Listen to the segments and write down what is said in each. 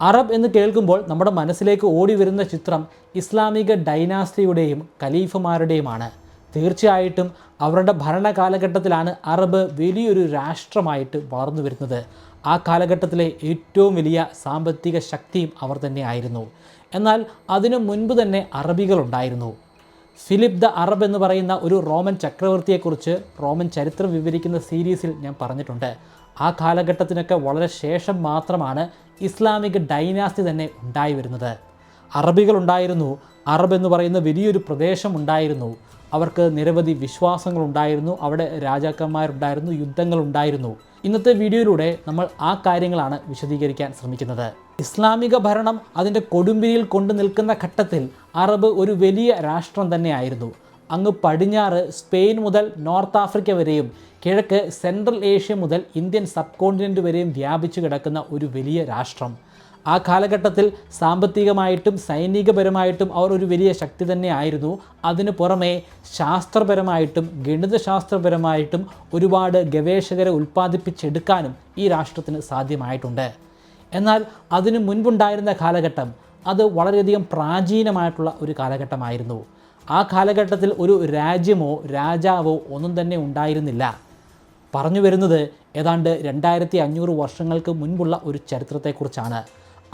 Arab എന്ന് കേൾക്കുമ്പോൾ നമ്മുടെ മനസ്സിലേക്ക് ഓടി വരുന്ന ചിത്രം ഇസ്ലാമിക ഡൈനാസ്റ്റിയുടെയും ഖലീഫുമാരുടെയുമാണ്. തീർച്ചയായിട്ടും അവരുടെ ഭരണകാലഘട്ടത്തിലാണ് അറബ് വലിയൊരു രാഷ്ട്രമായിട്ട് വളർന്നു വരുന്നത്. ആ കാലഘട്ടത്തിലെ ഏറ്റവും വലിയ സാമ്പത്തിക ശക്തിയും അവർ തന്നെയായിരുന്നു. എന്നാൽ അതിനു മുൻപ് തന്നെ അറബികളുണ്ടായിരുന്നു. ഫിലിപ്പ് ദ അറബ് എന്ന് പറയുന്ന ഒരു റോമൻ ചക്രവർത്തിയെക്കുറിച്ച് റോമൻ ചരിത്രം വിവരിക്കുന്ന സീരീസിൽ ഞാൻ പറഞ്ഞിട്ടുണ്ട്. ആ കാലഘട്ടത്തിനൊക്കെ വളരെ ശേഷം മാത്രമാണ് ഇസ്ലാമിക ഡൈനാസ്റ്റി തന്നെ ഉണ്ടായി വരുന്നത്. അറബികൾ ഉണ്ടായിരുന്നു അറബ് എന്ന് പറയുന്ന വലിയൊരു പ്രദേശം ഉണ്ടായിരുന്നു. അവർക്ക് നിരവധി വിശ്വാസങ്ങൾ ഉണ്ടായിരുന്നു അവിടെ രാജാക്കന്മാരുണ്ടായിരുന്നു യുദ്ധങ്ങൾ ഉണ്ടായിരുന്നു ഇന്നത്തെ വീഡിയോയിലൂടെ നമ്മൾ ആ കാര്യങ്ങളാണ് വിശദീകരിക്കാൻ ശ്രമിക്കുന്നത്. ഇസ്ലാമിക ഭരണം അതിന്റെ കൊടുമ്പിരിയിൽ കൊണ്ടു നിൽക്കുന്ന ഘട്ടത്തിൽ അറബ് ഒരു വലിയ രാഷ്ട്രം തന്നെയായിരുന്നു. അങ്ങ് പടിഞ്ഞാറ് സ്പെയിൻ മുതൽ നോർത്ത് ആഫ്രിക്ക വരെയും കിഴക്ക് സെൻട്രൽ ഏഷ്യ മുതൽ ഇന്ത്യൻ സബ് കോണ്ടിനെന്റ് വരെയും വ്യാപിച്ചു കിടക്കുന്ന ഒരു വലിയ രാഷ്ട്രം. ആ കാലഘട്ടത്തിൽ സാമ്പത്തികമായിട്ടും സൈനികപരമായിട്ടും അവർ ഒരു വലിയ ശക്തി തന്നെ ആയിരുന്നു. അതിനു പുറമെ ശാസ്ത്രപരമായിട്ടും ഗണിതശാസ്ത്രപരമായിട്ടും ഒരുപാട് ഗവേഷകരെ ഉൽപ്പാദിപ്പിച്ചെടുക്കാനും ഈ രാഷ്ട്രത്തിന് സാധ്യമായിട്ടുണ്ട്. എന്നാൽ അതിനു മുൻപുണ്ടായിരുന്ന കാലഘട്ടം അത് വളരെയധികം പ്രാചീനമായിട്ടുള്ള ഒരു കാലഘട്ടമായിരുന്നു. ആ കാലഘട്ടത്തിൽ ഒരു രാജ്യമോ രാജാവോ ഒന്നും തന്നെ ഉണ്ടായിരുന്നില്ല. പറഞ്ഞു വരുന്നത് ഏതാണ്ട് രണ്ടായിരത്തി അഞ്ഞൂറ് വർഷങ്ങൾക്ക് മുൻപുള്ള ഒരു ചരിത്രത്തെക്കുറിച്ചാണ്.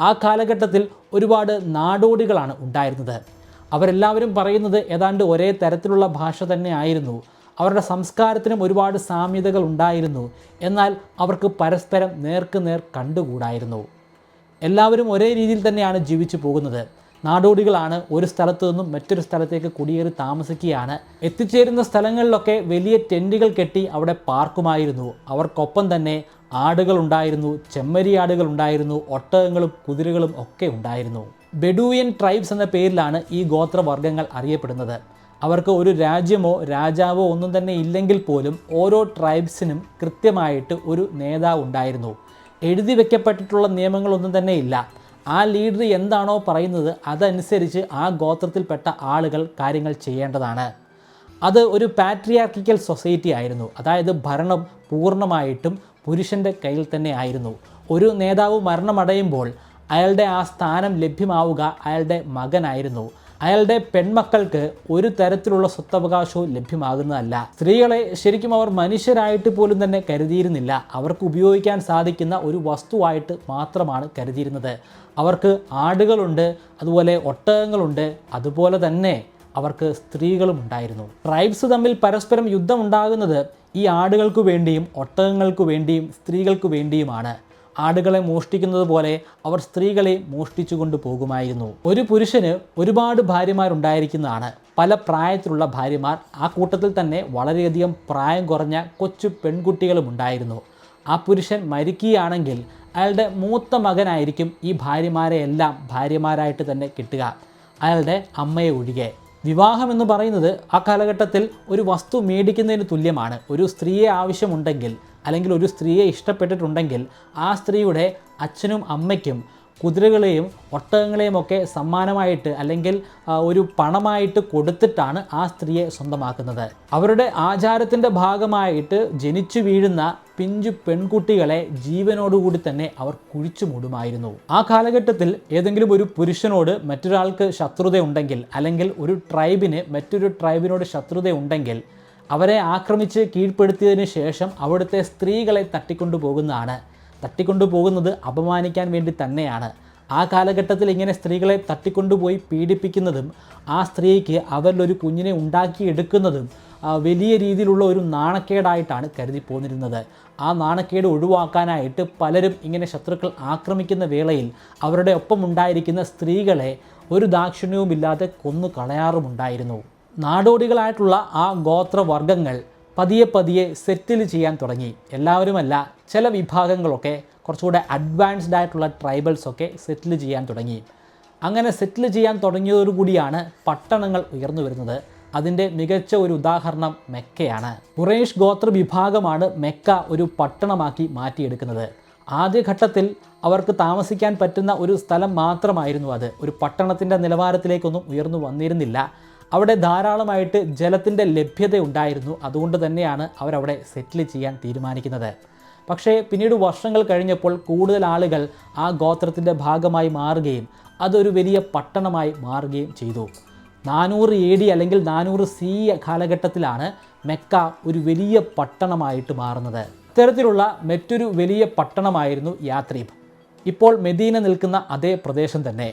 ആ കാലഘട്ടത്തിൽ ഒരുപാട് നാടോടികളാണ് ഉണ്ടായിരുന്നത്. അവരെല്ലാവരും പറയുന്നത് ഏതാണ്ട് ഒരേ തരത്തിലുള്ള ഭാഷ തന്നെ ആയിരുന്നു അവരുടെ സംസ്കാരത്തിനും ഒരുപാട് സാമ്യതകൾ ഉണ്ടായിരുന്നു. എന്നാൽ അവർക്ക് പരസ്പരം നേർക്ക് നേർ കണ്ടുകൂടായിരുന്നു. എല്ലാവരും ഒരേ രീതിയിൽ തന്നെയാണ് ജീവിച്ചു പോകുന്നത്. നാടോടികളാണ് ഒരു സ്ഥലത്തു നിന്നും മറ്റൊരു സ്ഥലത്തേക്ക് കുടിയേറി താമസിക്കുകയാണ്. എത്തിച്ചേരുന്ന സ്ഥലങ്ങളിലൊക്കെ വലിയ ടെന്റുകൾ കെട്ടി അവിടെ പാർക്കുമായിരുന്നു. അവർക്കൊപ്പം തന്നെ ആടുകളുണ്ടായിരുന്നു ചെമ്മരിയാടുകൾ ഉണ്ടായിരുന്നു ഒട്ടകങ്ങളും കുതിരകളും ഒക്കെ ഉണ്ടായിരുന്നു. ബെഡൂയൻ ട്രൈബ്സ് എന്ന പേരിലാണ് ഈ ഗോത്രവർഗങ്ങൾ അറിയപ്പെടുന്നത്. അവർക്ക് ഒരു രാജ്യമോ രാജാവോ ഒന്നും തന്നെ ഇല്ലെങ്കിൽ പോലും ഓരോ ട്രൈബ്സിനും കൃത്യമായിട്ട് ഒരു നേതാവ് ഉണ്ടായിരുന്നു. എഴുതി വെക്കപ്പെട്ടിട്ടുള്ള നിയമങ്ങളൊന്നും തന്നെ ഇല്ല. ആ ലീഡർ എന്താണോ പറയുന്നത് അതനുസരിച്ച് ആ ഗോത്രത്തിൽപ്പെട്ട ആളുകൾ കാര്യങ്ങൾ ചെയ്യേണ്ടതാണ്. അത് ഒരു പാട്രിയാർക്കിക്കൽ സൊസൈറ്റി ആയിരുന്നു. അതായത് ഭരണം പൂർണമായിട്ടും പുരുഷന്റെ കയ്യിൽ തന്നെ ആയിരുന്നു. ഒരു നേതാവ് മരണമടയുമ്പോൾ അയാളുടെ ആ സ്ഥാനം ലഭ്യമാവുക അയാളുടെ മകനായിരുന്നു. അയാളുടെ പെൺമക്കൾക്ക് ഒരു തരത്തിലുള്ള സ്വത്തവകാശവും ലഭ്യമാകുന്നതല്ല. സ്ത്രീകളെ ശരിക്കും അവർ മനുഷ്യരായിട്ട് പോലും തന്നെ കരുതിയിരുന്നില്ല. അവർക്ക് ഉപയോഗിക്കാൻ സാധിക്കുന്ന ഒരു വസ്തുവായിട്ട് മാത്രമാണ് കരുതിയിരുന്നത്. അവർക്ക് ആടുകളുണ്ട് അതുപോലെ ഒട്ടകങ്ങളുണ്ട് അതുപോലെ തന്നെ അവർക്ക് സ്ത്രീകളും ഉണ്ടായിരുന്നു. ട്രൈബ്സ് തമ്മിൽ പരസ്പരം യുദ്ധം ഉണ്ടാകുന്നത് ഈ ആടുകൾക്ക് വേണ്ടിയും ഒട്ടകങ്ങൾക്ക് വേണ്ടിയും സ്ത്രീകൾക്ക് വേണ്ടിയുമാണ്. ആടുകളെ മോഷ്ടിക്കുന്നത് പോലെ അവർ സ്ത്രീകളെ മോഷ്ടിച്ചു കൊണ്ട് പോകുമായിരുന്നു. ഒരു പുരുഷന് ഒരുപാട് ഭാര്യമാരുണ്ടായിരിക്കുന്നതാണ്. പല പ്രായത്തിലുള്ള ഭാര്യമാർ ആ കൂട്ടത്തിൽ തന്നെ വളരെയധികം പ്രായം കുറഞ്ഞ കൊച്ചു പെൺകുട്ടികളും ഉണ്ടായിരുന്നു. ആ പുരുഷൻ മരിക്കുകയാണെങ്കിൽ അയാളുടെ മൂത്ത മകനായിരിക്കും ഈ ഭാര്യമാരെ എല്ലാം ഭാര്യമാരായിട്ട് തന്നെ കിട്ടുക. അയാളുടെ അമ്മയെ ഒഴികെ. വിവാഹം എന്ന് പറയുന്നത് ആ കാലഘട്ടത്തിൽ ഒരു വസ്തു മേടിക്കുന്നതിന് തുല്യമാണ്. ഒരു സ്ത്രീയെ ആവശ്യമുണ്ടെങ്കിൽ അല്ലെങ്കിൽ ഒരു സ്ത്രീയെ ഇഷ്ടപ്പെട്ടിട്ടുണ്ടെങ്കിൽ ആ സ്ത്രീയുടെ അച്ഛനും അമ്മയ്ക്കും കുതിരകളെയും ഒട്ടകങ്ങളെയും ഒക്കെ സമ്മാനമായിട്ട് അല്ലെങ്കിൽ ഒരു പണമായിട്ട് കൊടുത്തിട്ടാണ് ആ സ്ത്രീയെ സ്വന്തമാക്കുന്നത്. അവരുടെ ആചാരത്തിന്റെ ഭാഗമായിട്ട് ജനിച്ചു വീഴുന്ന പിഞ്ചു പെൺകുട്ടികളെ ജീവനോടുകൂടി തന്നെ അവർ കുഴിച്ചു മൂടുമായിരുന്നു. ആ കാലഘട്ടത്തിൽ ഏതെങ്കിലും ഒരു പുരുഷനോട് മറ്റൊരാൾക്ക് ശത്രുതയുണ്ടെങ്കിൽ അല്ലെങ്കിൽ ഒരു ട്രൈബിന് മറ്റൊരു ട്രൈബിനോട് ശത്രുതയുണ്ടെങ്കിൽ അവരെ ആക്രമിച്ച് കീഴ്പ്പെടുത്തിയതിന് ശേഷം അവിടുത്തെ സ്ത്രീകളെ തട്ടിക്കൊണ്ടു പോകുന്നതാണ് തട്ടിക്കൊണ്ടു പോകുന്നത് അപമാനിക്കാൻ വേണ്ടി തന്നെയാണ്. ആ കാലഘട്ടത്തിൽ ഇങ്ങനെ സ്ത്രീകളെ തട്ടിക്കൊണ്ടുപോയി പീഡിപ്പിക്കുന്നതും ആ സ്ത്രീക്ക് അവരിലൊരു കുഞ്ഞിനെ ഉണ്ടാക്കിയെടുക്കുന്നതും വലിയ രീതിയിലുള്ള ഒരു നാണക്കേടായിട്ടാണ് കരുതി പോന്നിരുന്നത് ആ നാണക്കേട് ഒഴിവാക്കാനായിട്ട് പലരും ഇങ്ങനെ ശത്രുക്കൾ ആക്രമിക്കുന്ന വേളയിൽ അവരുടെ ഒപ്പം ഉണ്ടായിരിക്കുന്ന സ്ത്രീകളെ ഒരു ദാക്ഷിണ്യവുമില്ലാതെ കൊന്നു കളയാറുമുണ്ടായിരുന്നു നാടോടികളായിട്ടുള്ള ആ ഗോത്രവർഗങ്ങൾ പതിയെ പതിയെ സെറ്റിൽ ചെയ്യാൻ തുടങ്ങി. എല്ലാവരുമല്ല ചില വിഭാഗങ്ങളൊക്കെ കുറച്ചുകൂടെ അഡ്വാൻസ്ഡ് ആയിട്ടുള്ള ട്രൈബൽസൊക്കെ സെറ്റിൽ ചെയ്യാൻ തുടങ്ങി. അങ്ങനെ സെറ്റിൽ ചെയ്യാൻ തുടങ്ങിയതോടുകൂടിയാണ് പട്ടണങ്ങൾ ഉയർന്നു വരുന്നത്. അതിന്റെ മികച്ച ഒരു ഉദാഹരണം മെക്കയാണ്. ഉറേഷ് ഗോത്ര വിഭാഗമാണ് മെക്ക ഒരു പട്ടണമാക്കി മാറ്റിയെടുക്കുന്നത്. ആദ്യഘട്ടത്തിൽ അവർക്ക് താമസിക്കാൻ പറ്റുന്ന ഒരു സ്ഥലം മാത്രമായിരുന്നു അത്. ഒരു പട്ടണത്തിന്റെ നിലവാരത്തിലേക്കൊന്നും ഉയർന്നു വന്നിരുന്നില്ല. അവിടെ ധാരാളമായിട്ട് ജലത്തിന്റെ ലഭ്യത ഉണ്ടായിരുന്നു. അതുകൊണ്ട് തന്നെയാണ് അവരവിടെ സെറ്റിൽ ചെയ്യാൻ തീരുമാനിക്കുന്നത്. പക്ഷേ പിന്നീട് വർഷങ്ങൾ കഴിഞ്ഞപ്പോൾ കൂടുതൽ ആളുകൾ ആ ഗോത്രത്തിന്റെ ഭാഗമായി മാറുകയും അതൊരു വലിയ പട്ടണമായി മാറുകയും ചെയ്തു. നാനൂറ് എ ഡി അല്ലെങ്കിൽ നാനൂറ് സി കാലഘട്ടത്തിലാണ് മെക്ക ഒരു വലിയ പട്ടണമായിട്ട് മാറുന്നത്. ഇത്തരത്തിലുള്ള മറ്റൊരു വലിയ പട്ടണമായിരുന്നു യാത്രീബ്. ഇപ്പോൾ മെദീന നിൽക്കുന്ന അതേ പ്രദേശം തന്നെ.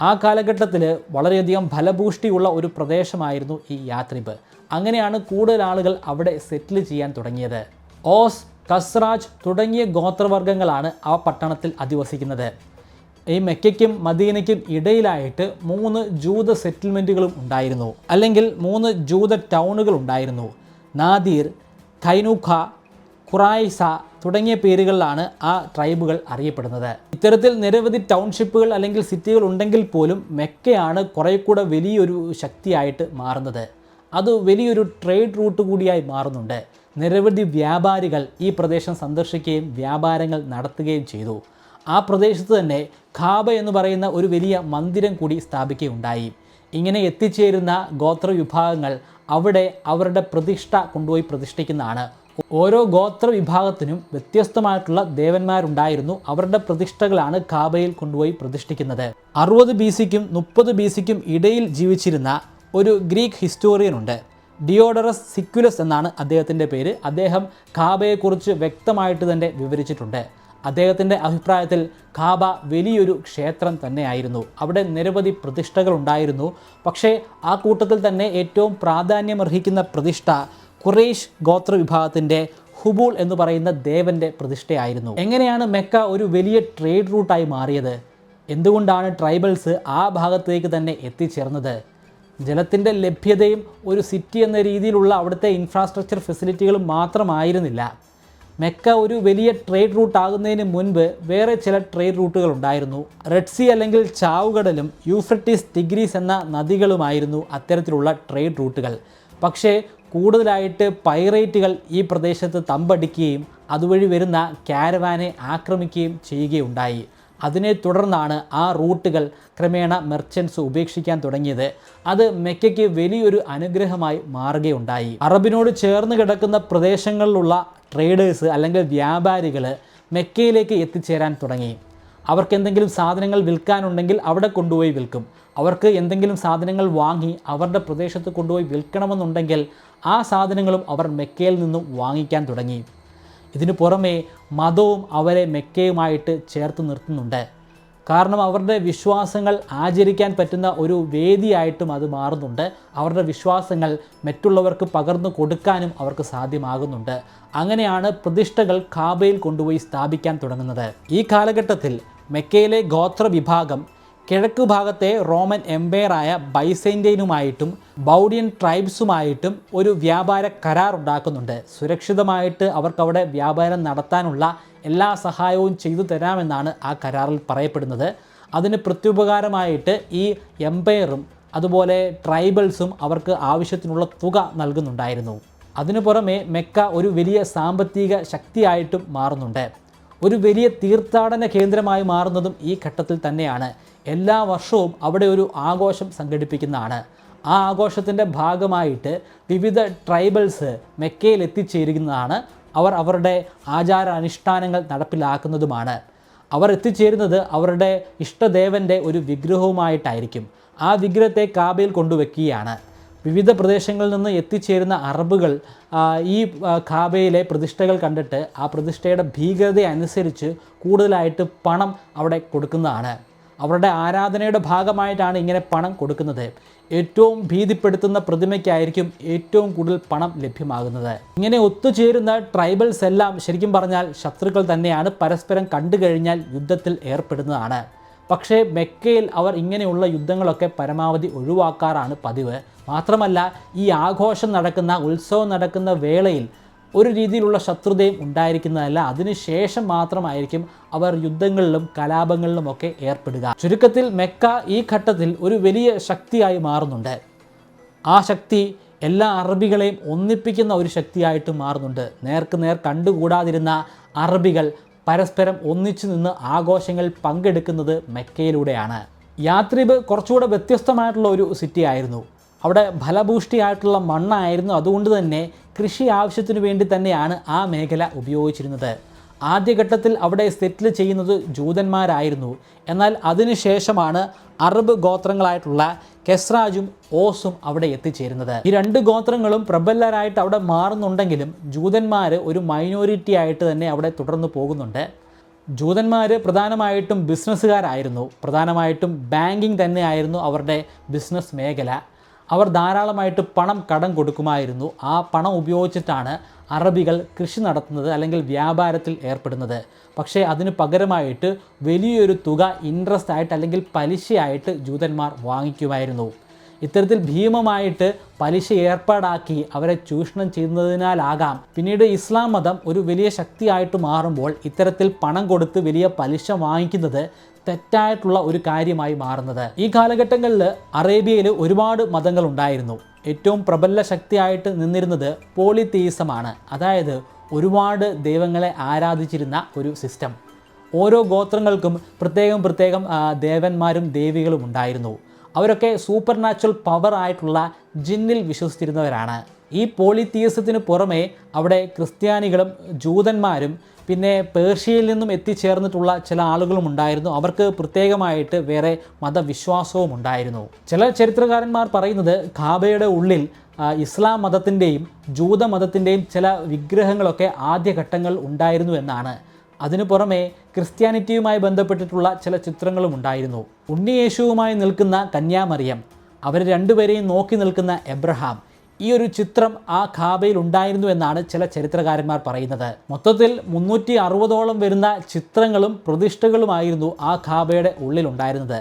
ആ കാലഘട്ടത്തിൽ വളരെയധികം ഫലഭൂഷ്ടിയുള്ള ഒരു പ്രദേശമായിരുന്നു ഈ യാത്രിബ്. അങ്ങനെയാണ് കൂടുതൽ ആളുകൾ അവിടെ സെറ്റിൽ ചെയ്യാൻ തുടങ്ങിയത്. ഓസ് കസ്രാജ് തുടങ്ങിയ ഗോത്രവർഗങ്ങളാണ് ആ പട്ടണത്തിൽ അധിവസിക്കുന്നത്. ഈ മെക്കയ്ക്കും മദീനയ്ക്കും ഇടയിലായിട്ട് മൂന്ന് ജൂത സെറ്റിൽമെന്റുകളും ഉണ്ടായിരുന്നു. അല്ലെങ്കിൽ മൂന്ന് ജൂത ടൗണുകൾ ഉണ്ടായിരുന്നു. നാദീർ ഖൈനൂഖ ഖുറായിസ തുടങ്ങിയ പേരുകളിലാണ് ആ ട്രൈബുകൾ അറിയപ്പെടുന്നത്. ഇത്തരത്തിൽ നിരവധി ടൗൺഷിപ്പുകൾ അല്ലെങ്കിൽ സിറ്റികൾ ഉണ്ടെങ്കിൽ പോലും മെക്കയാണ് കുറേ കൂടെ വലിയൊരു ശക്തിയായിട്ട് മാറുന്നത്. അത് വലിയൊരു ട്രേഡ് റൂട്ട് കൂടിയായി മാറുന്നുണ്ട്. നിരവധി വ്യാപാരികൾ ഈ പ്രദേശം സന്ദർശിക്കുകയും വ്യാപാരങ്ങൾ നടത്തുകയും ചെയ്തു. ആ പ്രദേശത്ത് തന്നെ ഖാബ എന്ന് പറയുന്ന ഒരു വലിയ മന്ദിരം കൂടി സ്ഥാപിക്കുകയുണ്ടായി. ഇങ്ങനെ എത്തിച്ചേരുന്ന ഗോത്ര വിഭാഗങ്ങൾ അവിടെ അവരുടെ പ്രതിഷ്ഠ കൊണ്ടുപോയി പ്രതിഷ്ഠിക്കുന്നതാണ്. ഓരോ ഗോത്ര വിഭാഗത്തിനും വ്യത്യസ്തമായിട്ടുള്ള ദേവന്മാരുണ്ടായിരുന്നു. അവരുടെ പ്രതിഷ്ഠകളാണ് കാബയിൽ കൊണ്ടുപോയി പ്രതിഷ്ഠിക്കുന്നത്. അറുപത് ബി സിക്കും മുപ്പത് ബി സിക്കും ഇടയിൽ ജീവിച്ചിരുന്ന ഒരു ഗ്രീക്ക് ഹിസ്റ്റോറിയൻ ഉണ്ട്. ഡിയോഡറസ് സിക്യുലസ് എന്നാണ് അദ്ദേഹത്തിന്റെ പേര്. അദ്ദേഹം കാബയെക്കുറിച്ച് വ്യക്തമായിട്ട് തന്നെ വിവരിച്ചിട്ടുണ്ട്. അദ്ദേഹത്തിന്റെ അഭിപ്രായത്തിൽ കാബ വലിയൊരു ക്ഷേത്രം തന്നെയായിരുന്നു. അവിടെ നിരവധി പ്രതിഷ്ഠകൾ ഉണ്ടായിരുന്നു. പക്ഷേ ആ കൂട്ടത്തിൽ തന്നെ ഏറ്റവും പ്രാധാന്യമർഹിക്കുന്ന പ്രതിഷ്ഠ ഖുറേഷ് ഗോത്ര വിഭാഗത്തിന്റെ ഹുബൂൾ എന്ന് പറയുന്ന ദേവന്റെ പ്രതിഷ്ഠയായിരുന്നു. എങ്ങനെയാണ് മെക്ക ഒരു വലിയ ട്രേഡ് റൂട്ടായി മാറിയത്? എന്തുകൊണ്ടാണ് ട്രൈബൽസ് ആ ഭാഗത്തേക്ക് തന്നെ എത്തിച്ചേർന്നത്? ജലത്തിന്റെ ലഭ്യതയും ഒരു സിറ്റി എന്ന രീതിയിലുള്ള അവിടുത്തെ ഇൻഫ്രാസ്ട്രക്ചർ ഫെസിലിറ്റികളും മാത്രമായിരുന്നില്ല. മെക്ക ഒരു വലിയ ട്രേഡ് റൂട്ട് ആകുന്നതിന് മുൻപ് വേറെ ചില ട്രേഡ് റൂട്ടുകൾ ഉണ്ടായിരുന്നു. റെഡ് സി അല്ലെങ്കിൽ ചാവുകടലും യൂഫ്രട്ടീസ് ടിഗ്രീസ് എന്ന നദികളുമായിരുന്നു അത്തരത്തിലുള്ള ട്രേഡ് റൂട്ടുകൾ. പക്ഷേ കൂടുതലായിട്ട് പൈറേറ്റുകൾ ഈ പ്രദേശത്ത് തമ്പടിക്കുകയും അതുവഴി വരുന്ന കാരവാനെ ആക്രമിക്കുകയും ചെയ്യുകയുണ്ടായി. അതിനെ തുടർന്നാണ് ആ റൂട്ടുകൾ ക്രമേണ മെർച്ചൻസ് ഉപേക്ഷിക്കാൻ തുടങ്ങിയത്. അത് മെക്കയ്ക്ക് വലിയൊരു അനുഗ്രഹമായി മാറുകയുണ്ടായി. അറബിനോട് ചേർന്ന് കിടക്കുന്ന പ്രദേശങ്ങളിലുള്ള ട്രേഡേഴ്സ് അല്ലെങ്കിൽ വ്യാപാരികൾ മെക്കയിലേക്ക് എത്തിച്ചേരാൻ തുടങ്ങി. അവർക്ക് എന്തെങ്കിലും സാധനങ്ങൾ വിൽക്കാനുണ്ടെങ്കിൽ അവിടെ കൊണ്ടുപോയി വിൽക്കും. അവർക്ക് എന്തെങ്കിലും സാധനങ്ങൾ വാങ്ങി അവരുടെ പ്രദേശത്ത് കൊണ്ടുപോയി വിൽക്കണമെന്നുണ്ടെങ്കിൽ ആ സാധനങ്ങളും അവർ മെക്കയിൽ നിന്നും വാങ്ങിക്കാൻ തുടങ്ങി. ഇതിനു പുറമേ മതവും അവരെ മെക്കയുമായിട്ട് ചേർത്ത് നിർത്തുന്നുണ്ട്. കാരണം അവരുടെ വിശ്വാസങ്ങൾ ആചരിക്കാൻ പറ്റുന്ന ഒരു വേദിയായിട്ടും അത് മാറുന്നുണ്ട്. അവരുടെ വിശ്വാസങ്ങൾ മറ്റുള്ളവർക്ക് പകർന്നു കൊടുക്കാനും അവർക്ക് സാധ്യമാകുന്നുണ്ട്. അങ്ങനെയാണ് പ്രതിഷ്ഠകൾ കാബയിൽ കൊണ്ടുപോയി സ്ഥാപിക്കാൻ തുടങ്ങുന്നത്. ഈ കാലഘട്ടത്തിൽ മെക്കയിലെ ഗോത്ര വിഭാഗം കിഴക്ക് ഭാഗത്തെ റോമൻ എംപയറായ ബൈസൈന്റൈനുമായിട്ടും ബൗഡിയൻ ട്രൈബ്സുമായിട്ടും ഒരു വ്യാപാര കരാർ ഉണ്ടാക്കുന്നുണ്ട് സുരക്ഷിതമായിട്ട് അവർക്കവിടെ വ്യാപാരം നടത്താനുള്ള എല്ലാ സഹായവും ചെയ്തു തരാമെന്നാണ് ആ കരാറിൽ പറയപ്പെടുന്നത്. അതിന് പ്രത്യുപകാരമായിട്ട് ഈ എംപയറും അതുപോലെ ട്രൈബൽസും അവർക്ക് ആവശ്യത്തിനുള്ള തുക നൽകുന്നുണ്ടായിരുന്നു. അതിനു പുറമെ മെക്ക ഒരു വലിയ സാമ്പത്തിക ശക്തിയായിട്ടും മാറുന്നുണ്ട്. ഒരു വലിയ തീർത്ഥാടന കേന്ദ്രമായി മാറുന്നതും ഈ ഘട്ടത്തിൽ തന്നെയാണ്. എല്ലാ വർഷവും അവിടെ ഒരു ആഘോഷം സംഘടിപ്പിക്കുന്നതാണ്. ആ ആഘോഷത്തിന്റെ ഭാഗമായിട്ട് വിവിധ ട്രൈബൽസ് മെക്കയിൽ എത്തിച്ചേരുന്നതാണ്. അവർ അവരുടെ ആചാര അനുഷ്ഠാനങ്ങൾ നടപ്പിലാക്കുന്നതുമാണ്. അവർ എത്തിച്ചേരുന്നത് അവരുടെ ഇഷ്ടദേവന്റെ ഒരു വിഗ്രഹവുമായിട്ടായിരിക്കും. ആ വിഗ്രഹത്തെ കാബയിൽ കൊണ്ടുവയ്ക്കുകയാണ് വിവിധ പ്രദേശങ്ങളിൽ നിന്ന് എത്തിച്ചേരുന്ന അറബുകൾ ഈ കാബയിലെ പ്രതിഷ്ഠകൾ കണ്ടിട്ട് ആ പ്രതിഷ്ഠയുടെ ഭീകരത അനുസരിച്ച് കൂടുതലായിട്ട് പണം അവിടെ കൊടുക്കുന്നതാണ്. അവരുടെ ആരാധനയുടെ ഭാഗമായിട്ടാണ് ഇങ്ങനെ പണം കൊടുക്കുന്നത്. ഏറ്റവും ഭീതിപ്പെടുത്തുന്ന പ്രതിമയ്ക്കായിരിക്കും ഏറ്റവും കൂടുതൽ പണം ലഭ്യമാകുന്നത്. ഇങ്ങനെ ഒത്തുചേരുന്ന ട്രൈബൽസ് എല്ലാം ശരിക്കും പറഞ്ഞാൽ ശത്രുക്കൾ തന്നെയാണ് പരസ്പരം കണ്ടു കഴിഞ്ഞാൽ യുദ്ധത്തിൽ ഏർപ്പെടുന്നതാണ്. പക്ഷേ മെക്കയിൽ അവർ ഇങ്ങനെയുള്ള യുദ്ധങ്ങളൊക്കെ പരമാവധി ഒഴിവാക്കാറാണ് പതിവ്. മാത്രമല്ല ഈ ആഘോഷം നടക്കുന്ന ഉത്സവം നടക്കുന്ന വേളയിൽ ഒരു രീതിയിലുള്ള ശത്രുതയും ഉണ്ടായിരിക്കുന്നതല്ല. അതിനുശേഷം മാത്രമായിരിക്കും അവർ യുദ്ധങ്ങളിലും കലാപങ്ങളിലും ഒക്കെ ഏർപ്പെടുക. ചുരുക്കത്തിൽ മെക്ക ഈ ഘട്ടത്തിൽ ഒരു വലിയ ശക്തിയായി മാറുന്നുണ്ട്. ആ ശക്തി എല്ലാ അറബികളെയും ഒന്നിപ്പിക്കുന്ന ഒരു ശക്തിയായിട്ട് മാറുന്നുണ്ട്. നേർക്ക് നേർ കണ്ടുകൂടാതിരുന്ന അറബികൾ പരസ്പരം ഒന്നിച്ചു നിന്ന് ആഘോഷങ്ങൾ പങ്കെടുക്കുന്നത് മെക്കയിലൂടെയാണ്. യാത്രിബ് കുറച്ചുകൂടെ വ്യത്യസ്തമായിട്ടുള്ള ഒരു സിറ്റി ആയിരുന്നു അവിടെ ഫലഭൂഷ്ടിയായിട്ടുള്ള മണ്ണായിരുന്നു. അതുകൊണ്ട് തന്നെ കൃഷി ആവശ്യത്തിനു വേണ്ടി തന്നെയാണ് ആ മേഖല ഉപയോഗിച്ചിരുന്നത്. ആദ്യഘട്ടത്തിൽ അവിടെ സെറ്റിൽ ചെയ്യുന്നത് ജൂതന്മാരായിരുന്നു. എന്നാൽ അതിനുശേഷമാണ് അറബ് ഗോത്രങ്ങളായിട്ടുള്ള കെസ്രാജും ഓസും അവിടെ എത്തിച്ചേരുന്നത്. ഈ രണ്ട് ഗോത്രങ്ങളും പ്രബലരായിട്ട് അവിടെ മാറുന്നുണ്ടെങ്കിലും ജൂതന്മാർ ഒരു മൈനോറിറ്റി ആയിട്ട് തന്നെ അവിടെ തുടർന്ന് പോകുന്നുണ്ട്. ജൂതന്മാർ പ്രധാനമായിട്ടും ബിസിനസ്സുകാരായിരുന്നു പ്രധാനമായിട്ടും ബാങ്കിങ് തന്നെയായിരുന്നു അവരുടെ ബിസിനസ് മേഖല. അവർ ധാരാളമായിട്ട് പണം കടം കൊടുക്കുമായിരുന്നു. ആ പണം ഉപയോഗിച്ചിട്ടാണ് അറബികൾ കൃഷി നടത്തുന്നത് അല്ലെങ്കിൽ വ്യാപാരത്തിൽ ഏർപ്പെടുന്നത്. പക്ഷേ അതിന് പകരമായിട്ട് വലിയൊരു തുക ഇൻട്രസ്റ്റ് ആയിട്ട് അല്ലെങ്കിൽ പലിശയായിട്ട് ജൂതന്മാർ വാങ്ങിക്കുമായിരുന്നു. ഇത്തരത്തിൽ ഭീമമായിട്ട് പലിശ ഏർപ്പാടാക്കി അവരെ ചൂഷണം ചെയ്യുന്നതിനാലാകാം. പിന്നീട് ഇസ്ലാം മതം ഒരു വലിയ ശക്തിയായിട്ട് മാറുമ്പോൾ ഇത്തരത്തിൽ പണം കൊടുത്ത് വലിയ പലിശ വാങ്ങിക്കുന്നത് തെറ്റായിട്ടുള്ള ഒരു കാര്യമായി മാറുന്നത്. ഈ കാലഘട്ടങ്ങളിൽ അറേബ്യയിൽ ഒരുപാട് മതങ്ങൾ ഉണ്ടായിരുന്നു ഏറ്റവും പ്രബല ശക്തിയായിട്ട് നിന്നിരുന്നത് പോളിത്തീസമാണ് അതായത് ഒരുപാട് ദൈവങ്ങളെ ആരാധിച്ചിരുന്ന ഒരു സിസ്റ്റം. ഓരോ ഗോത്രങ്ങൾക്കും പ്രത്യേകം പ്രത്യേകം ദേവന്മാരും ദേവികളും ഉണ്ടായിരുന്നു. അവരൊക്കെ സൂപ്പർ നാച്ചുറൽ പവർ ആയിട്ടുള്ള ജിന്നിൽ വിശ്വസിച്ചിരുന്നവരാണ്. ഈ പോളിത്തീസത്തിന് പുറമെ അവിടെ ക്രിസ്ത്യാനികളും ജൂതന്മാരും പിന്നെ പേർഷ്യയിൽ നിന്നും എത്തിച്ചേർന്നിട്ടുള്ള ചില ആളുകളും ഉണ്ടായിരുന്നു. അവർക്ക് പ്രത്യേകമായിട്ട് വേറെ മതവിശ്വാസവും ഉണ്ടായിരുന്നു. ചില ചരിത്രകാരന്മാർ പറയുന്നത് ഖാബയുടെ ഉള്ളിൽ ഇസ്ലാം മതത്തിന്റെയും ജൂത മതത്തിന്റെയും ചില വിഗ്രഹങ്ങളൊക്കെ ആദ്യഘട്ടങ്ങൾ ഉണ്ടായിരുന്നു എന്നാണ്. അതിനു പുറമെ ക്രിസ്ത്യാനിറ്റിയുമായി ബന്ധപ്പെട്ടിട്ടുള്ള ചില ചിത്രങ്ങളും ഉണ്ടായിരുന്നു. ഉണ്ണിയേശുവുമായി നിൽക്കുന്ന കന്യാമറിയം അവർ രണ്ടുപേരെയും നോക്കി നിൽക്കുന്ന എബ്രഹാം ഈ ഒരു ചിത്രം ആ ഖാബയിൽ ഉണ്ടായിരുന്നു എന്നാണ് ചില ചരിത്രകാരന്മാർ പറയുന്നത്. മൊത്തത്തിൽ മുന്നൂറ്റി അറുപതോളം വരുന്ന ചിത്രങ്ങളും പ്രതിഷ്ഠകളുമായിരുന്നു ആ ഖാബയുടെ ഉള്ളിലുണ്ടായിരുന്നത്.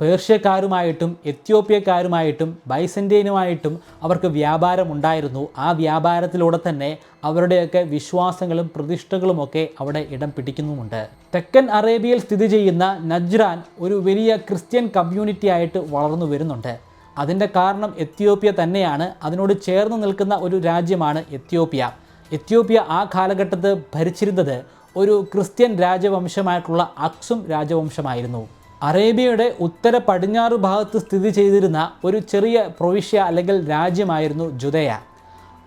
പേർഷ്യക്കാരുമായിട്ടും എത്യോപ്യക്കാരുമായിട്ടും ബൈസന്റൈനുമായിട്ടും അവർക്ക് വ്യാപാരം ഉണ്ടായിരുന്നു. ആ വ്യാപാരത്തിലൂടെ തന്നെ അവരുടെയൊക്കെ വിശ്വാസങ്ങളും പ്രതിഷ്ഠകളുമൊക്കെ അവിടെ ഇടം പിടിക്കുന്നുമുണ്ട്. തെക്കൻ അറേബ്യയിൽ സ്ഥിതി ചെയ്യുന്ന നജ്രാൻ ഒരു വലിയ ക്രിസ്ത്യൻ കമ്മ്യൂണിറ്റി ആയിട്ട് വളർന്നു വരുന്നുണ്ട്. അതിന്റെ കാരണം എത്യോപ്യ തന്നെയാണ്. അതിനോട് ചേർന്ന് നിൽക്കുന്ന ഒരു രാജ്യമാണ് എത്യോപ്യ. എത്യോപ്യ ആ കാലഘട്ടത്ത് ഭരിച്ചിരുന്നത് ഒരു ക്രിസ്ത്യൻ രാജവംശമായിട്ടുള്ള അക്സും രാജവംശമായിരുന്നു. അറേബ്യയുടെ ഉത്തര പടിഞ്ഞാറ് ഭാഗത്ത് സ്ഥിതി ചെയ്തിരുന്ന ഒരു ചെറിയ പ്രൊവിഷ്യ അല്ലെങ്കിൽ രാജ്യമായിരുന്നു ജുദയ.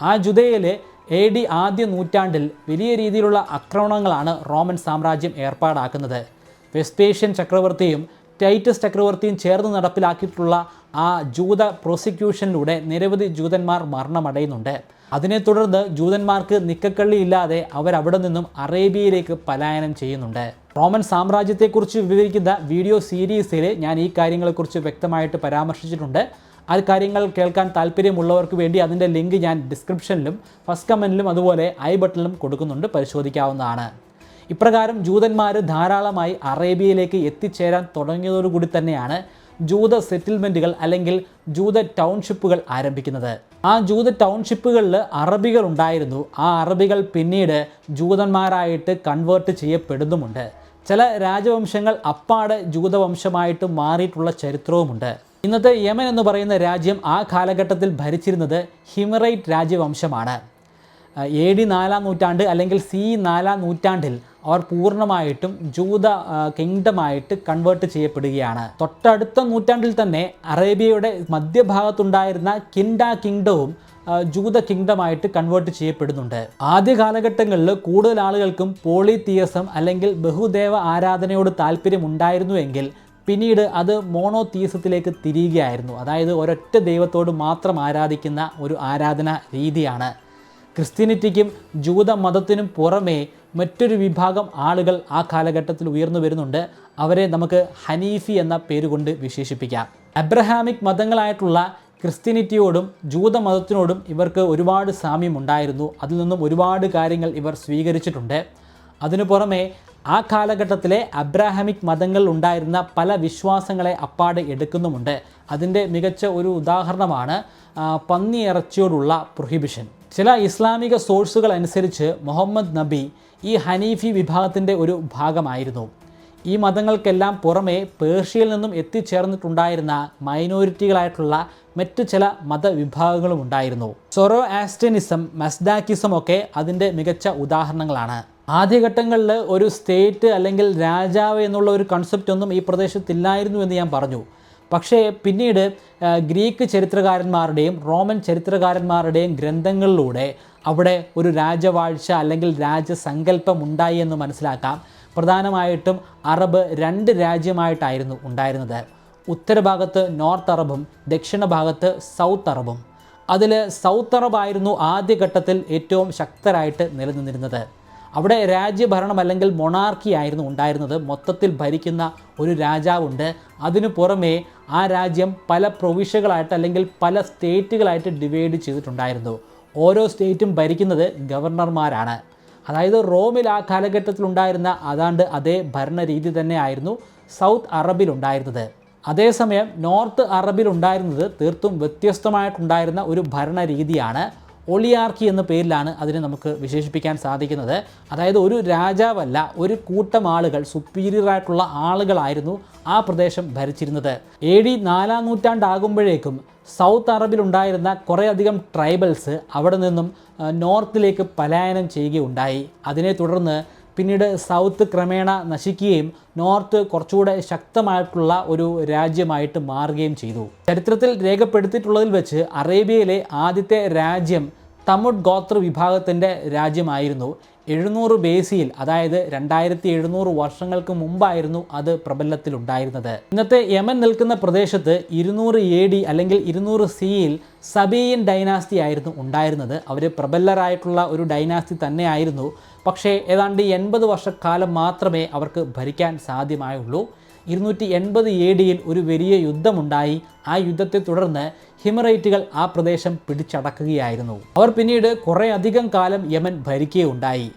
ആ ജുദയയിലെ എ ഡി ആദ്യ നൂറ്റാണ്ടിൽ വലിയ രീതിയിലുള്ള ആക്രമണങ്ങളാണ് റോമൻ സാമ്രാജ്യം ഏർപ്പാടാക്കുന്നത്. വെസ്പേഷ്യൻ ചക്രവർത്തിയും ടൈറ്റസ് ചക്രവർത്തിയും ചേർന്ന് നടപ്പിലാക്കിയിട്ടുള്ള ആ ജൂത പ്രോസിക്യൂഷനിലൂടെ നിരവധി ജൂതന്മാർ മരണമടയുന്നുണ്ട്. അതിനെ തുടർന്ന് ജൂതന്മാർക്ക് നിക്കക്കള്ളിയില്ലാതെ അവരവിടെ നിന്നും അറേബ്യയിലേക്ക് പലായനം ചെയ്യുന്നുണ്ട്. റോമൻ സാമ്രാജ്യത്തെക്കുറിച്ച് വിവരിക്കുന്ന വീഡിയോ സീരീസിൽ ഞാൻ ഈ കാര്യങ്ങളെക്കുറിച്ച് വ്യക്തമായിട്ട് പരാമർശിച്ചിട്ടുണ്ട്. ആ കാര്യങ്ങൾ കേൾക്കാൻ താല്പര്യമുള്ളവർക്ക് വേണ്ടി അതിന്റെ ലിങ്ക് ഞാൻ ഡിസ്ക്രിപ്ഷനിലും ഫസ്റ്റ് കമന്റിലും അതുപോലെ ഐ ബട്ടണിലും കൊടുക്കുന്നുണ്ട്. പരിശോധിക്കാവുന്നതാണ്. ഇപ്രകാരം ജൂതന്മാർ ധാരാളമായി അറേബ്യയിലേക്ക് എത്തിച്ചേരാൻ തുടങ്ങിയതോടുകൂടി തന്നെയാണ് ജൂത സെറ്റിൽമെന്റുകൾ അല്ലെങ്കിൽ ജൂത ടൗൺഷിപ്പുകൾ ആരംഭിക്കുന്നത്. ആ ജൂത ടൗൺഷിപ്പുകളിൽ അറബികൾ ഉണ്ടായിരുന്നു. ആ അറബികൾ പിന്നീട് ജൂതന്മാരായിട്ട് കൺവേർട്ട് ചെയ്യപ്പെടുന്നുമുണ്ട്. ചില രാജവംശങ്ങൾ അപ്പാടെ ജൂതവംശമായിട്ട് മാറിയിട്ടുള്ള ചരിത്രവുമുണ്ട്. ഇന്നത്തെ യമൻ എന്ന് പറയുന്ന രാജ്യം ആ കാലഘട്ടത്തിൽ ഭരിച്ചിരുന്നത് ഹിമറൈറ്റ് രാജവംശമാണ്. എ ഡി നാലാം നൂറ്റാണ്ട് അല്ലെങ്കിൽ സി നാലാം നൂറ്റാണ്ടിൽ അവർ പൂർണമായിട്ടും ജൂത കിങ്ഡമായിട്ട് കൺവേർട്ട് ചെയ്യപ്പെടുകയാണ്. തൊട്ടടുത്ത നൂറ്റാണ്ടിൽ തന്നെ അറേബ്യയുടെ മധ്യഭാഗത്തുണ്ടായിരുന്ന കിൻഡ കിങ്ഡവും ജൂത കിങ്ഡമായിട്ട് കൺവേർട്ട് ചെയ്യപ്പെടുന്നുണ്ട്. ആദ്യ കാലഘട്ടങ്ങളിൽ കൂടുതൽ ആളുകൾക്കും പോളിതിയസം അല്ലെങ്കിൽ ബഹുദേവ ആരാധനയോട് താല്പര്യമുണ്ടായിരുന്നുവെങ്കിൽ പിന്നീട് അത് മോണോതീസത്തിലേക്ക് തിരിയുകയായിരുന്നു. അതായത് ഒരൊറ്റ ദൈവത്തോട് മാത്രം ആരാധിക്കുന്ന ഒരു ആരാധന രീതിയാണ്. ക്രിസ്ത്യാനിറ്റിക്കും ജൂത മതത്തിനും പുറമേ മറ്റൊരു വിഭാഗം ആളുകൾ ആ കാലഘട്ടത്തിൽ ഉയർന്നു വരുന്നുണ്ട്. അവരെ നമുക്ക് ഹനീഫി എന്ന പേരുകൊണ്ട് വിശേഷിപ്പിക്കാം. അബ്രഹാമിക് മതങ്ങളായിട്ടുള്ള ക്രിസ്ത്യനിറ്റിയോടും ജൂതമതത്തിനോടും ഇവർക്ക് ഒരുപാട് സാമ്യമുണ്ടായിരുന്നു. അതിൽ നിന്നും ഒരുപാട് കാര്യങ്ങൾ ഇവർ സ്വീകരിച്ചിട്ടുണ്ട്. അതിനു പുറമെ ആ കാലഘട്ടത്തിലെ അബ്രാഹമിക് മതങ്ങൾ ഉണ്ടായിരുന്ന പല വിശ്വാസങ്ങളെ അപ്പാടെ എടുക്കുന്നുമുണ്ട്. അതിന്റെ മികച്ച ഒരു ഉദാഹരണമാണ് പന്നി ഇറച്ചിയോടുള്ള പ്രൊഹിബിഷൻ. ചില ഇസ്ലാമിക സോഴ്സുകൾ അനുസരിച്ച് മുഹമ്മദ് നബി ഈ ഹനീഫി വിഭാഗത്തിന്റെ ഒരു ഭാഗമായിരുന്നു. ഈ മതങ്ങൾക്കെല്ലാം പുറമെ പേർഷ്യയിൽ നിന്നും എത്തിച്ചേർന്നിട്ടുണ്ടായിരുന്ന മൈനോറിറ്റികളായിട്ടുള്ള മറ്റ് ചില മതവിഭാഗങ്ങളും ഉണ്ടായിരുന്നു. സൊറോ ആസ്റ്റനിസം മസ്ഡാക്കിസം ഒക്കെ അതിന്റെ മികച്ച ഉദാഹരണങ്ങളാണ്. ആദ്യഘട്ടങ്ങളിൽ ഒരു സ്റ്റേറ്റ് അല്ലെങ്കിൽ രാജാവ് എന്നുള്ള ഒരു കൺസെപ്റ്റ് ഒന്നും ഈ പ്രദേശത്തില്ലായിരുന്നു എന്ന് ഞാൻ പറഞ്ഞു. പക്ഷേ പിന്നീട് ഗ്രീക്ക് ചരിത്രകാരന്മാരുടെയും റോമൻ ചരിത്രകാരന്മാരുടെയും ഗ്രന്ഥങ്ങളിലൂടെ അവിടെ ഒരു രാജവാഴ്ച അല്ലെങ്കിൽ രാജസങ്കല്പം ഉണ്ടായി എന്ന് മനസ്സിലാക്കാം. പ്രധാനമായിട്ടും അറബ് രണ്ട് രാജ്യമായിട്ടായിരുന്നു ഉണ്ടായിരുന്നത്. ഉത്തരഭാഗത്ത് നോർത്ത് അറബും ദക്ഷിണ ഭാഗത്ത് സൗത്ത് അറബും. അതിൽ സൗത്ത് അറബായിരുന്നു ആദ്യഘട്ടത്തിൽ ഏറ്റവും ശക്തരായിട്ട് നിലനിന്നിരുന്നത്. അവിടെ രാജ്യഭരണം അല്ലെങ്കിൽ മൊണാർക്കി ആയിരുന്നു ഉണ്ടായിരുന്നത്. മൊത്തത്തിൽ ഭരിക്കുന്ന ഒരു രാജാവുണ്ട്. അതിനു പുറമേ ആ രാജ്യം പല പ്രൊവിഷ്യകളായിട്ട് അല്ലെങ്കിൽ പല സ്റ്റേറ്റുകളായിട്ട് ഡിവൈഡ് ചെയ്തിട്ടുണ്ടായിരുന്നു. ഓരോ സ്റ്റേറ്റും ഭരിക്കുന്നത് ഗവർണർമാരാണ് അതായത് റോമിൽ ആ കാലഘട്ടത്തിൽ ഉണ്ടായിരുന്ന അതാണ്ട് അതേ ഭരണരീതി തന്നെയായിരുന്നു സൗത്ത് അറബിലുണ്ടായിരുന്നത് അതേസമയം നോർത്ത് അറബിലുണ്ടായിരുന്നത് തീർത്തും വ്യത്യസ്തമായിട്ടുണ്ടായിരുന്ന ഒരു ഭരണരീതിയാണ് ഒളിയാർക്കി എന്ന പേരിലാണ് അതിനെ നമുക്ക് വിശേഷിപ്പിക്കാൻ സാധിക്കുന്നത്. അതായത് ഒരു രാജാവല്ല ഒരു കൂട്ടം ആളുകൾ സുപ്പീരിയർ ആയിട്ടുള്ള ആളുകളായിരുന്നു ആ പ്രദേശം ഭരിച്ചിരുന്നത്. എ ഡി നാലാം നൂറ്റാണ്ടാകുമ്പോഴേക്കും സൗത്ത് അറബിലുണ്ടായിരുന്ന കുറേയധികം ട്രൈബൽസ് അവിടെ നിന്നും നോർത്തിലേക്ക് പലായനം ചെയ്യുകയുണ്ടായി. അതിനെ തുടർന്ന് പിന്നീട് സൗത്ത് ക്രമേണ നശിക്കുകയും നോർത്ത് കുറച്ചുകൂടെ ശക്തമായിട്ടുള്ള ഒരു രാജ്യമായിട്ട് മാറുകയും ചെയ്തു. ചരിത്രത്തിൽ രേഖപ്പെടുത്തിയിട്ടുള്ളതിൽ വെച്ച് അറേബ്യയിലെ ആദ്യത്തെ രാജ്യം തമുഡ് ഗോത്ര വിഭാഗത്തിന്റെ രാജ്യമായിരുന്നു. എഴുന്നൂറ് ബേസിയിൽ അതായത് രണ്ടായിരത്തി എഴുന്നൂറ് വർഷങ്ങൾക്ക് മുമ്പായിരുന്നു അത് പ്രബലത്തിലുണ്ടായിരുന്നത്. ഇന്നത്തെ യമൻ നിൽക്കുന്ന പ്രദേശത്ത് ഇരുന്നൂറ് എ ഡി അല്ലെങ്കിൽ ഇരുന്നൂറ് സിയിൽ സബീയൻ ഡൈനാസ്റ്റി ആയിരുന്നു ഉണ്ടായിരുന്നത്. അവർ പ്രബലരായിട്ടുള്ള ഒരു ഡൈനാസ്റ്റി തന്നെയായിരുന്നു. പക്ഷേ ഏതാണ്ട് എൺപത് വർഷക്കാലം മാത്രമേ അവർക്ക് ഭരിക്കാൻ സാധ്യമായുള്ളൂ. ഇരുന്നൂറ്റി എൺപത് എ ഡിയിൽ ഒരു വലിയ യുദ്ധമുണ്ടായി. ആ യുദ്ധത്തെ തുടർന്ന് ഹിമറൈറ്റുകൾ ആ പ്രദേശം പിടിച്ചടക്കുകയായിരുന്നു. അവർ പിന്നീട് കുറേ അധികം കാലം യമൻ ഭരിക്കുകയുണ്ടായി.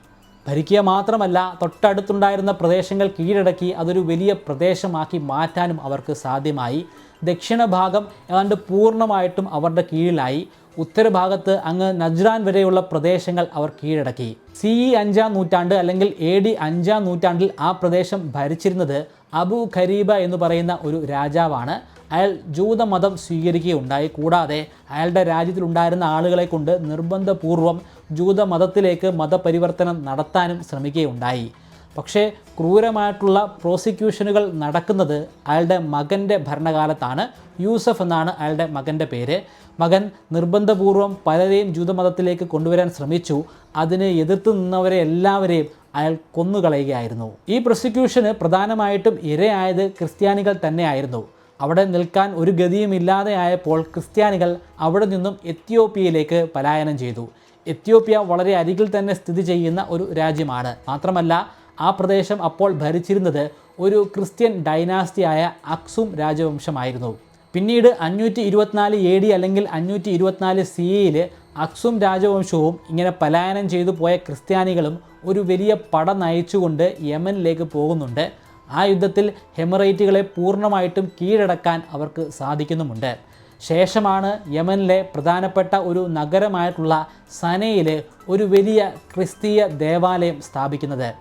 ഭരിക്കുക മാത്രമല്ല തൊട്ടടുത്തുണ്ടായിരുന്ന പ്രദേശങ്ങൾ കീഴടക്കി അതൊരു വലിയ പ്രദേശമാക്കി മാറ്റാനും അവർക്ക് സാധ്യമായി. ദക്ഷിണ ഭാഗം ഏതാണ്ട് പൂർണമായിട്ടും അവരുടെ കീഴിലായി. ഉത്തരഭാഗത്ത് അങ്ങ് നജ്രാൻ വരെയുള്ള പ്രദേശങ്ങൾ അവർ കീഴടക്കി. സി ഇ അഞ്ചാം നൂറ്റാണ്ട് അല്ലെങ്കിൽ എ ഡി അഞ്ചാം നൂറ്റാണ്ടിൽ ആ പ്രദേശം ഭരിച്ചിരുന്നത് അബു ഖരീബ എന്ന് പറയുന്ന ഒരു രാജാവാണ്. അയാൾ ജൂതമതം സ്വീകരിക്കുകയുണ്ടായി. കൂടാതെ അയാളുടെ രാജ്യത്തിലുണ്ടായിരുന്ന ആളുകളെ കൊണ്ട് നിർബന്ധപൂർവം ജൂതമതത്തിലേക്ക് മതപരിവർത്തനം നടത്താനും ശ്രമിക്കുകയുണ്ടായി. പക്ഷേ ക്രൂരമായിട്ടുള്ള പ്രോസിക്യൂഷനുകൾ നടക്കുന്നത് അയാളുടെ മകന്റെ ഭരണകാലത്താണ്. യൂസഫ് എന്നാണ് അയാളുടെ മകന്റെ പേര്. മകൻ നിർബന്ധപൂർവം പലരെയും ജൂതമതത്തിലേക്ക് കൊണ്ടുവരാൻ ശ്രമിച്ചു. അതിനെ എതിർത്ത് നിന്നവരെ എല്ലാവരെയും അയാൾ കൊന്നുകളയുകയായിരുന്നു. ഈ പ്രോസിക്യൂഷന് പ്രധാനമായിട്ടും ഇരയായത് ക്രിസ്ത്യാനികൾ തന്നെയായിരുന്നു. അവിടെ നിൽക്കാൻ ഒരു ഗതിയും ഇല്ലാതെ ആയപ്പോൾ ക്രിസ്ത്യാനികൾ അവിടെ നിന്നും എത്യോപ്യയിലേക്ക് പലായനം ചെയ്തു. എത്യോപ്യ വളരെ അരികിൽ തന്നെ സ്ഥിതി ചെയ്യുന്ന ഒരു രാജ്യമാണ്. മാത്രമല്ല ആ പ്രദേശം അപ്പോൾ ഭരിച്ചിരുന്നത് ഒരു ക്രിസ്ത്യൻ ഡൈനാസ്റ്റിയായ അക്സും രാജവംശമായിരുന്നു. പിന്നീട് അഞ്ഞൂറ്റി ഇരുപത്തിനാല് എ ഡി അല്ലെങ്കിൽ അഞ്ഞൂറ്റി ഇരുപത്തിനാല് സി എയിൽ അക്സും രാജവംശവും ഇങ്ങനെ പലായനം ചെയ്തു പോയ ക്രിസ്ത്യാനികളും ഒരു വലിയ പട നയിച്ചുകൊണ്ട് യമനിലേക്ക് പോകുന്നുണ്ട്. ആ യുദ്ധത്തിൽ ഹെമറൈറ്റുകളെ പൂർണമായിട്ടും കീഴടക്കാൻ അവർക്ക് സാധിക്കുന്നുമുണ്ട്. ശേഷമാണ് യമനിലെ പ്രധാനപ്പെട്ട ഒരു നഗരമായിട്ടുള്ള സനയിൽ ഒരു വലിയ ക്രിസ്തീയ ദേവാലയം സ്ഥാപിക്കുന്നത്.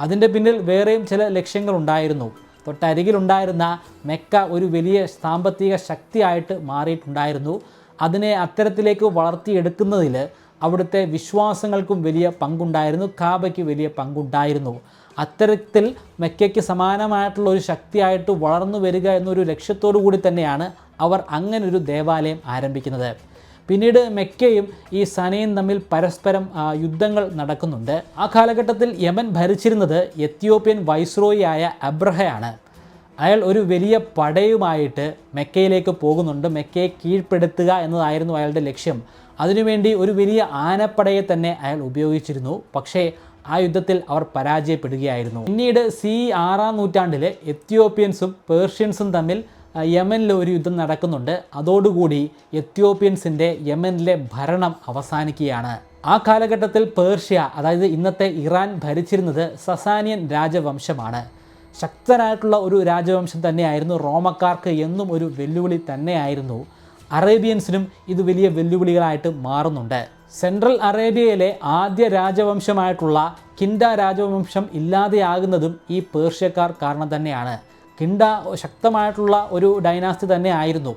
അതിന്റെ പിന്നിൽ വേറെയും ചില ലക്ഷ്യങ്ങളുണ്ടായിരുന്നു. തൊട്ടരികിലുണ്ടായിരുന്ന മെക്ക ഒരു വലിയ സാമ്പത്തിക ശക്തിയായിട്ട് മാറിയിട്ടുണ്ടായിരുന്നു. അതിനെ അത്തരത്തിലേക്ക് വളർത്തിയെടുക്കുന്നതിൽ അവിടുത്തെ വിശ്വാസങ്ങൾക്കും വലിയ പങ്കുണ്ടായിരുന്നു കാബയ്ക്ക് വലിയ പങ്കുണ്ടായിരുന്നു. അത്തരത്തിൽ മെക്കയ്ക്ക് സമാനമായിട്ടുള്ള ഒരു ശക്തിയായിട്ട് വളർന്നു വരിക എന്നൊരു ലക്ഷ്യത്തോടു കൂടി തന്നെയാണ് അവർ അങ്ങനൊരു ദേവാലയം ആരംഭിക്കുന്നത്. പിന്നീട് മെക്കയും ഈ സനയും തമ്മിൽ പരസ്പരം യുദ്ധങ്ങൾ നടക്കുന്നുണ്ട്. ആ കാലഘട്ടത്തിൽ യമൻ ഭരിച്ചിരുന്നത് എത്യോപ്യൻ വൈസ്രോയിയായ അബ്രഹയാണ്. അയാൾ ഒരു വലിയ പടയുമായിട്ട് മെക്കയിലേക്ക് പോകുന്നുണ്ട്. മെക്കയെ കീഴ്പ്പെടുത്തുക എന്നതായിരുന്നു അയാളുടെ ലക്ഷ്യം. അതിനുവേണ്ടി ഒരു വലിയ ആനപ്പടയെ തന്നെ അയാൾ ഉപയോഗിച്ചിരുന്നു. പക്ഷേ ആ യുദ്ധത്തിൽ അവർ പരാജയപ്പെടുകയായിരുന്നു. പിന്നീട് സി ആറാം നൂറ്റാണ്ടിൽ എത്യോപ്യൻസും പേർഷ്യൻസും തമ്മിൽ യമനിൽ ഒരു യുദ്ധം നടക്കുന്നുണ്ട്. അതോടുകൂടി എത്യോപ്യൻസിന്റെ യമനിലെ ഭരണം അവസാനിക്കുകയാണ്. ആ കാലഘട്ടത്തിൽ പേർഷ്യ അതായത് ഇന്നത്തെ ഇറാൻ ഭരിച്ചിരുന്നത് സസാനിയൻ രാജവംശമാണ്. ശക്തരായിട്ടുള്ള ഒരു രാജവംശം തന്നെയായിരുന്നു റോമക്കാർക്ക് എന്നും ഒരു വെല്ലുവിളി തന്നെയായിരുന്നു. അറേബ്യൻസിനും ഇത് വലിയ വെല്ലുവിളികളായിട്ട് മാറുന്നുണ്ട്. സെൻട്രൽ അറേബ്യയിലെ ആദ്യ രാജവംശമായിട്ടുള്ള കിൻഡ രാജവംശം ഇല്ലാതെയാകുന്നതും ഈ പേർഷ്യക്കാർ കാരണം തന്നെയാണ്. കിൻഡ ശക്തമായിട്ടുള്ള ഒരു ഡൈനാസ്റ്റി തന്നെ ആയിരുന്നു.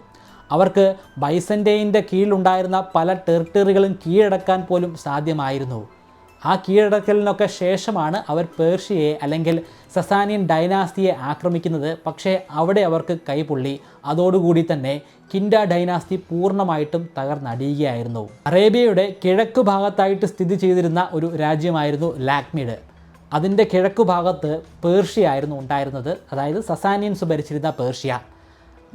അവർക്ക് ബൈസന്റെയിന്റെ കീഴിലുണ്ടായിരുന്ന പല ടെറിട്ടറികളും കീഴടക്കാൻ പോലും സാധ്യമായിരുന്നു. ആ കീഴടക്കലിനൊക്കെ ശേഷമാണ് അവർ പേർഷ്യയെ അല്ലെങ്കിൽ സസാനിയൻ ഡൈനാസ്തിയെ ആക്രമിക്കുന്നത്. പക്ഷേ അവിടെ അവർക്ക് കൈപുള്ളി. അതോടുകൂടി തന്നെ കിൻഡ ഡൈനാസ്തി പൂർണമായിട്ടും തകർന്നടിയുകയായിരുന്നു അറേബ്യയുടെ കിഴക്ക് ഭാഗത്തായിട്ട് സ്ഥിതി ചെയ്തിരുന്ന ഒരു രാജ്യമായിരുന്നു ലാക്മിഡ്. അതിന്റെ കിഴക്ക് ഭാഗത്ത് പേർഷ്യ ആയിരുന്നു ഉണ്ടായിരുന്നത്. അതായത് സസാനിയൻസ് ഭരിച്ചിരുന്ന പേർഷ്യ.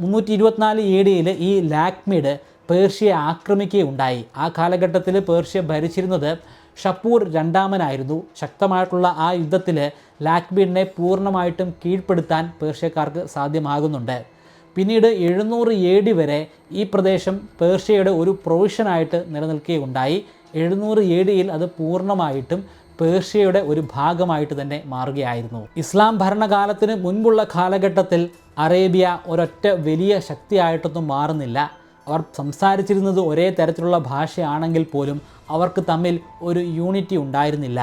മുന്നൂറ്റി ഇരുപത്തിനാല് എ ഡിയിൽ ഈ ലാക്മിഡ് പേർഷ്യയെ ആക്രമിക്കുകയുണ്ടായി. ആ കാലഘട്ടത്തിൽ പേർഷ്യ ഭരിച്ചിരുന്നത് ഷപ്പൂർ രണ്ടാമനായിരുന്നു. ശക്തമായിട്ടുള്ള ആ യുദ്ധത്തിൽ ലാക്ബീഡിനെ പൂർണമായിട്ടും കീഴ്പ്പെടുത്താൻ പേർഷ്യക്കാർക്ക് സാധ്യമാകുന്നുണ്ട്. പിന്നീട് എഴുന്നൂറ് എ ഡി വരെ ഈ പ്രദേശം പേർഷ്യയുടെ ഒരു പ്രൊവിഷനായിട്ട് നിലനിൽക്കുകയുണ്ടായി. എഴുന്നൂറ് എ ഡിയിൽ അത് പൂർണമായിട്ടും പേർഷ്യയുടെ ഒരു ഭാഗമായിട്ട് തന്നെ മാറുകയായിരുന്നു. ഇസ്ലാം ഭരണകാലത്തിന് മുൻപുള്ള കാലഘട്ടത്തിൽ അറേബ്യ ഒരൊറ്റ വലിയ ശക്തിയായിട്ടൊന്നും മാറുന്നില്ല. അവർ സംസാരിച്ചിരുന്നത് ഒരേ തരത്തിലുള്ള ഭാഷയാണെങ്കിൽ പോലും അവർക്ക് തമ്മിൽ ഒരു യൂണിറ്റി ഉണ്ടായിരുന്നില്ല.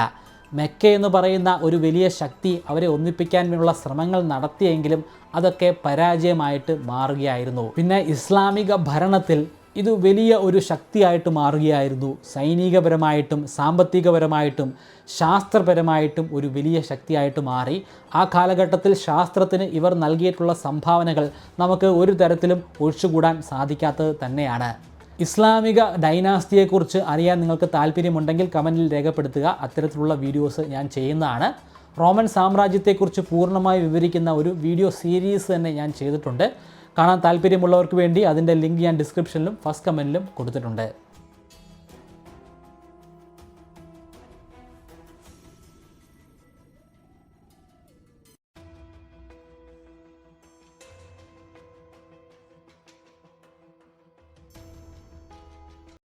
മെക്ക എന്ന് പറയുന്ന ഒരു വലിയ ശക്തി അവരെ ഒന്നിപ്പിക്കാൻ വേണ്ടിയുള്ള ശ്രമങ്ങൾ നടത്തിയെങ്കിലും അതൊക്കെ പരാജയമായിട്ട് മാറുകയായിരുന്നു. പിന്നെ ഇസ്ലാമിക ഭരണത്തിൽ ഇത് വലിയ ഒരു ശക്തിയായിട്ട് മാറുകയായിരുന്നു. സൈനികപരമായിട്ടും സാമ്പത്തികപരമായിട്ടും ശാസ്ത്രപരമായിട്ടും ഒരു വലിയ ശക്തിയായിട്ട് മാറി. ആ കാലഘട്ടത്തിൽ ശാസ്ത്രത്തിന് ഇവർ നൽകിയിട്ടുള്ള സംഭാവനകൾ നമുക്ക് ഒരു തരത്തിലും ഒഴിച്ചുകൂടാൻ സാധിക്കാത്തത് തന്നെയാണ്. ഇസ്ലാമിക ഡൈനാസ്റ്റിയെക്കുറിച്ച് അറിയാൻ നിങ്ങൾക്ക് താല്പര്യമുണ്ടെങ്കിൽ കമന്റിൽ രേഖപ്പെടുത്തുക. അത്തരത്തിലുള്ള വീഡിയോസ് ഞാൻ ചെയ്യുന്നതാണ്. റോമൻ സാമ്രാജ്യത്തെക്കുറിച്ച് പൂർണമായി വിവരിക്കുന്ന ഒരു വീഡിയോ സീരീസ് തന്നെ ഞാൻ ചെയ്തിട്ടുണ്ട്. കാണാൻ താല്പര്യമുള്ളവർക്ക് വേണ്ടി അതിന്റെ ലിങ്ക് ഞാൻ ഡിസ്ക്രിപ്ഷനിലും ഫസ്റ്റ് കമന്റിലും കൊടുത്തിട്ടുണ്ട്.